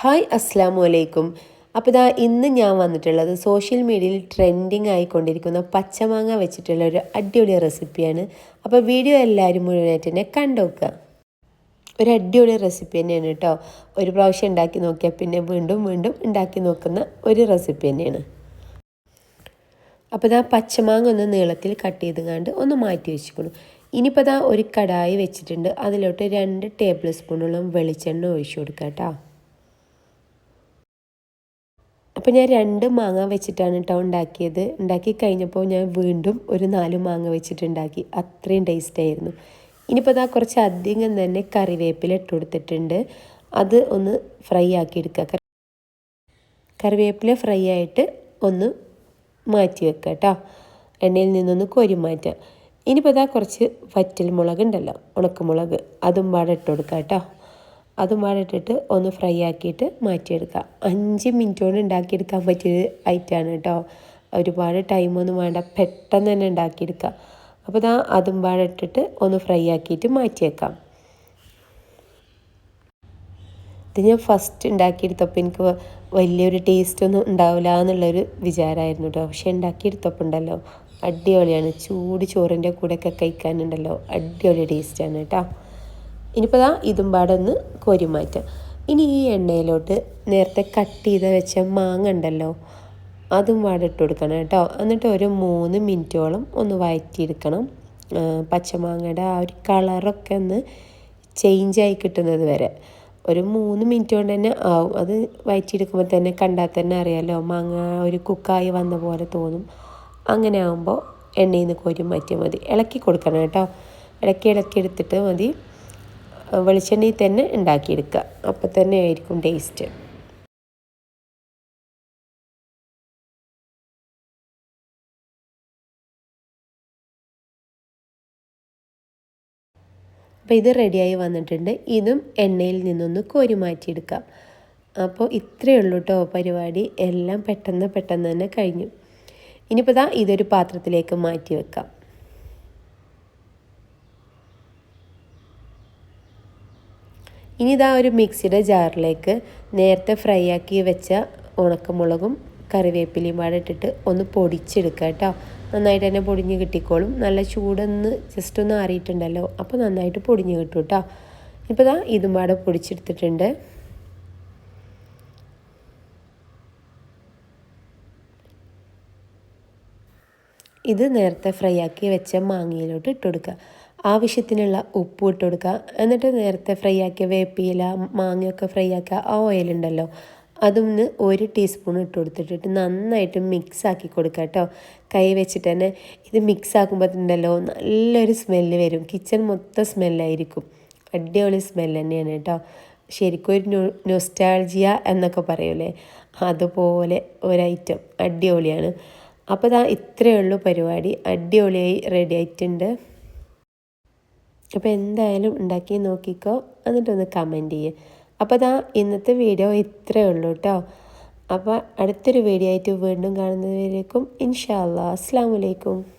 Hi അസ്സാമു അലൈക്കും. അപ്പോൾ ഇതാ ഇന്ന് ഞാൻ വന്നിട്ടുള്ളത് സോഷ്യൽ മീഡിയയിൽ ട്രെൻഡിങ് ആയിക്കൊണ്ടിരിക്കുന്ന പച്ചമാങ്ങ വെച്ചിട്ടുള്ള ഒരു അടിപൊളി റെസിപ്പിയാണ്. അപ്പോൾ വീഡിയോ എല്ലാവരും മുഴുവനായിട്ട് തന്നെ കണ്ടുവെക്കുക ഒരു അടിപൊളി റെസിപ്പി തന്നെയാണ് കേട്ടോ. ഒരു പ്രാവശ്യം ഉണ്ടാക്കി നോക്കിയാൽ പിന്നെ വീണ്ടും വീണ്ടും ഉണ്ടാക്കി നോക്കുന്ന ഒരു റെസിപ്പി തന്നെയാണ്. അപ്പോൾ ഇതാ പച്ചമാങ്ങ ഒന്ന് നീളത്തിൽ കട്ട് ചെയ്ത് കണ്ട് ഒന്ന് മാറ്റി വെച്ചിക്കണം ഇനിയിപ്പോൾ ഇതാ ഒരു കടായി വെച്ചിട്ടുണ്ട്. അതിലോട്ട് രണ്ട് ടേബിൾ സ്പൂണോളം വെളിച്ചെണ്ണ ഒഴിച്ചു കൊടുക്കാം കേട്ടോ. അപ്പോൾ ഞാൻ രണ്ട് മാങ്ങ വെച്ചിട്ടാണ് കേട്ടോ ഉണ്ടാക്കിയത്. ഉണ്ടാക്കി കഴിഞ്ഞപ്പോൾ ഞാൻ വീണ്ടും ഒരു നാല് മാങ്ങ വെച്ചിട്ടുണ്ടാക്കി. അത്രയും ടേസ്റ്റ് ആയിരുന്നു. ഇനിയിപ്പോൾ അതാ കുറച്ച് അധികം തന്നെ കറിവേപ്പില ഇട്ട് കൊടുത്തിട്ടുണ്ട്. അത് ഒന്ന് ഫ്രൈ ആക്കി എടുക്കുക കറിവേപ്പില ഫ്രൈ ആയിട്ട് ഒന്ന് മാറ്റി വെക്കുക കേട്ടോ എണ്ണയിൽ നിന്നൊന്ന് കോരി മാറ്റുക. ഇനിയിപ്പോൾ ഇതാ കുറച്ച് വറ്റൽ മുളക് ഉണ്ടല്ലോ ഉണക്കമുളക്. അതും പാടെ ഇട്ട് കൊടുക്കുക കേട്ടോ അതും പാടെ ഒന്ന് ഫ്രൈ ആക്കിയിട്ട് മാറ്റിയെടുക്കുക അഞ്ച് മിനിറ്റ് കൊണ്ട് ഉണ്ടാക്കിയെടുക്കാൻ പറ്റിയൊരു ഐറ്റമാണ് കേട്ടോ ഒരുപാട് ടൈമൊന്നും വേണ്ട. പെട്ടെന്ന് തന്നെ ഉണ്ടാക്കിയെടുക്കുക അപ്പോൾ ഇതാ അതും ഒന്ന് ഫ്രൈ ആക്കിയിട്ട് മാറ്റിയേക്കാം. ഇത് ഞാൻ ഫസ്റ്റ് ഉണ്ടാക്കിയെടുത്തപ്പോൾ എനിക്ക് വലിയൊരു ടേസ്റ്റ് ഒന്നും ഉണ്ടാവില്ല എന്നുള്ളൊരു വിചാരമായിരുന്നു കേട്ടോ പക്ഷേ ഉണ്ടാക്കിയെടുത്തപ്പോൾ ഉണ്ടല്ലോ. അടിപൊളിയാണ്. ചൂട് ചോറിന്റെ കൂടെയൊക്കെ കഴിക്കാനുണ്ടല്ലോ. അടിപൊളി ടേസ്റ്റാണ് കേട്ടോ ഇനിയിപ്പോൾ ദാ ഇതും പാടെ ഒന്ന് കോരി മാറ്റാം. ഇനി ഈ എണ്ണയിലോട്ട് നേരത്തെ കട്ട് ചെയ്ത് വെച്ച മാങ്ങ ഉണ്ടല്ലോ അതും പാടെ ഇട്ട് കൊടുക്കണം കേട്ടോ. എന്നിട്ട് ഒരു മൂന്ന് മിനിറ്റോളം ഒന്ന് വഴറ്റിയെടുക്കണം പച്ചമാങ്ങയുടെ ആ ഒരു കളറൊക്കെ ഒന്ന് ചേഞ്ചായി കിട്ടുന്നത് വരെ. ഒരു മൂന്ന് മിനിറ്റ് കൊണ്ട് തന്നെ ആവും. അത് വയറ്റിയെടുക്കുമ്പോൾ തന്നെ കണ്ടാൽ തന്നെ അറിയാമല്ലോ മാങ്ങ ഒരു കുക്കായി വന്ന പോലെ തോന്നും. അങ്ങനെ ആകുമ്പോൾ എണ്ണയിൽ നിന്ന് കോരി മാറ്റിയാൽ മതി. ഇളക്കി കൊടുക്കണം കേട്ടോ. ഇളക്കി ഇളക്കി എടുത്തിട്ട് മതി. വെളിച്ചെണ്ണയിൽ തന്നെ ഉണ്ടാക്കിയെടുക്കുക. അപ്പോൾ തന്നെ ആയിരിക്കും ടേസ്റ്റ് അപ്പോൾ ഇത് റെഡിയായി വന്നിട്ടുണ്ട്. ഇതും എണ്ണയിൽ നിന്നൊന്ന് കോരി മാറ്റിയെടുക്കാം. അപ്പോൾ ഇത്രയേ ഉള്ളൂ കേട്ടോ പരിപാടി. എല്ലാം പെട്ടെന്ന് പെട്ടെന്ന് തന്നെ കഴിഞ്ഞു. ഇനിയിപ്പോൾ ഇതാ ഇതൊരു പാത്രത്തിലേക്ക് മാറ്റി വെക്കാം. ഇനി ഇതാ ഒരു മിക്സിയുടെ ജാറിലേക്ക് നേരത്തെ ഫ്രൈ ആക്കി വെച്ച ഉണക്കമുളകും കറിവേപ്പിലയും പാടെ ഇട്ടിട്ട് ഒന്ന് പൊടിച്ചെടുക്കുക കേട്ടോ. നന്നായിട്ട് തന്നെ പൊടിഞ്ഞ് കിട്ടിക്കോളും. നല്ല ചൂടൊന്ന് ജസ്റ്റ് ഒന്ന് ആറിയിട്ടുണ്ടല്ലോ. അപ്പോൾ നന്നായിട്ട് പൊടിഞ്ഞ് കിട്ടും കേട്ടോ ഇപ്പോൾ ഇതാ ഇതും പാടെ പൊടിച്ചെടുത്തിട്ടുണ്ട്. ഇത് നേരത്തെ ഫ്രൈ ആക്കി വെച്ച മാങ്ങയിലോട്ട് ഇട്ട് കൊടുക്കുക. ആവശ്യത്തിനുള്ള ഉപ്പ് ഇട്ട് കൊടുക്കുക. എന്നിട്ട് നേരത്തെ ഫ്രൈ ആക്കിയ വേപ്പിയില മാങ്ങയൊക്കെ ഫ്രൈ ആക്കുക. ആ ഓയിലുണ്ടല്ലോ അതൊന്ന് ഒരു ടീസ്പൂൺ ഇട്ട് കൊടുത്തിട്ടിട്ട് നന്നായിട്ട് മിക്സ് ആക്കി കൊടുക്കുക കേട്ടോ കൈ വെച്ചിട്ട് തന്നെ ഇത് മിക്സ് ആക്കുമ്പോഴത്തേണ്ടല്ലോ നല്ലൊരു സ്മെല്ല് വരും. കിച്ചൺ മൊത്തം സ്മെല്ലായിരിക്കും അടിപൊളി സ്മെല്ല് തന്നെയാണ് കേട്ടോ ശരിക്കും ഒരു നൊസ്റ്റാൾജിയ എന്നൊക്കെ പറയൂലേ? അതുപോലെ ഒരൈറ്റം അടിപൊളിയാണ്. അപ്പോൾ ഇതാ ഇത്രയേ ഉള്ളൂ പരിപാടി. അടിപൊളിയായി റെഡി ആയിട്ടുണ്ട്. അപ്പോൾ എന്തായാലും ഉണ്ടാക്കി നോക്കിക്കോ. എന്നിട്ടൊന്ന് കമന്റ് ചെയ്യുക അപ്പോൾ അതാ ഇന്നത്തെ വീഡിയോ ഇത്രയേ ഉള്ളൂ കേട്ടോ അപ്പോൾ അടുത്തൊരു വീഡിയോ ആയിട്ട് വീണ്ടും കാണുന്നതിലേക്കും ഇൻഷാ അല്ലാ അസ്സാം